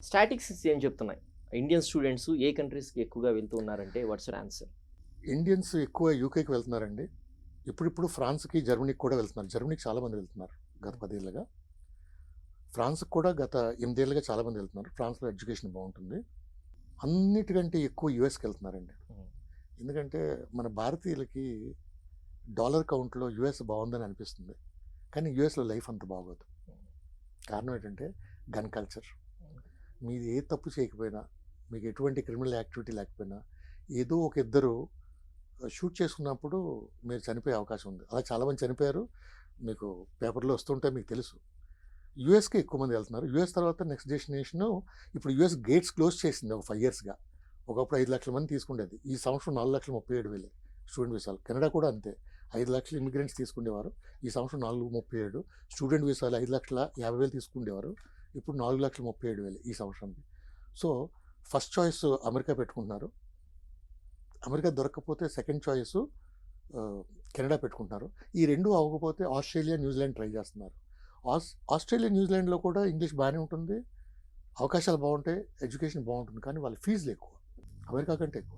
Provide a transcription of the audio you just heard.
Statics ఏం చెప్తున్నాయి? Indian students ఏ కంట్రీస్కి ఎక్కువగా వెళ్తూ ఉన్నారంటే వాట్స్ ఆన్సర్ ఇండియన్స్ ఎక్కువ యూకేకి వెళ్తున్నారండి. ఇప్పుడిప్పుడు ఫ్రాన్స్కి జర్మనీకి కూడా వెళ్తున్నారు. జర్మనీకి చాలామంది వెళ్తున్నారు గత పదేళ్ళుగా. ఫ్రాన్స్కి కూడా గత ఎనిమిదేళ్ళుగా చాలామంది వెళ్తున్నారు. ఫ్రాన్స్లో ఎడ్యుకేషన్ బాగుంటుంది. అన్నిటికంటే ఎక్కువ యుఎస్కి వెళ్తున్నారండి. ఎందుకంటే మన భారతీయులకి డాలర్ కౌంట్లో యుఎస్ బాగుందని అనిపిస్తుంది. కానీ యుఎస్లో లైఫ్ అంత బాగోదు. కారణం ఏంటంటే గన్ కల్చర్. మీరు ఏ తప్పు చేయకపోయినా మీకు ఎటువంటి క్రిమినల్ యాక్టివిటీ లేకపోయినా ఏదో ఒక ఇద్దరు షూట్ చేసుకున్నప్పుడు మీరు చనిపోయే అవకాశం ఉంది. అలా చాలామంది చనిపోయారు. మీకు పేపర్లో వస్తుంటే మీకు తెలుసు. యూఎస్కి ఎక్కువ మంది వెళ్తున్నారు. యూఎస్ తర్వాత నెక్స్ట్ డెస్టినేషన్ ఇప్పుడు యూఎస్ గేట్స్ క్లోజ్ చేసింది ఒక ఫైవ్ ఇయర్స్గా. ఒకప్పుడు ఐదు లక్షల మంది తీసుకుండేది. ఈ సంవత్సరం నాలుగు లక్షల ముప్పై ఏడు వేలు స్టూడెంట్ వీసాలు. కెనడా కూడా అంతే. ఐదు లక్షల ఇమిగ్రెంట్స్ తీసుకునేవారు ఈ సంవత్సరం నాలుగు ముప్పై ఏడు స్టూడెంట్ వీసాలు ఐదు లక్షల యాభై వేలు తీసుకునేవారు ఇప్పుడు నాలుగు లక్షల ముప్పై ఏడు వేలు ఈ సంవత్సరానికి సో ఫస్ట్ చాయిస్ అమెరికా పెట్టుకుంటున్నారు. అమెరికా దొరకకపోతే సెకండ్ చాయిస్ కెనడా పెట్టుకుంటున్నారు. ఈ రెండు అవ్వకపోతే ఆస్ట్రేలియా న్యూజిలాండ్ ట్రై చేస్తున్నారు. ఆస్ ఆస్ట్రేలియా న్యూజిలాండ్లో కూడా ఇంగ్లీష్ బాగానే ఉంటుంది. అవకాశాలు బాగుంటాయి ఎడ్యుకేషన్ బాగుంటుంది కానీ వాళ్ళ ఫీజులు ఎక్కువ. అమెరికా కంటే ఎక్కువ.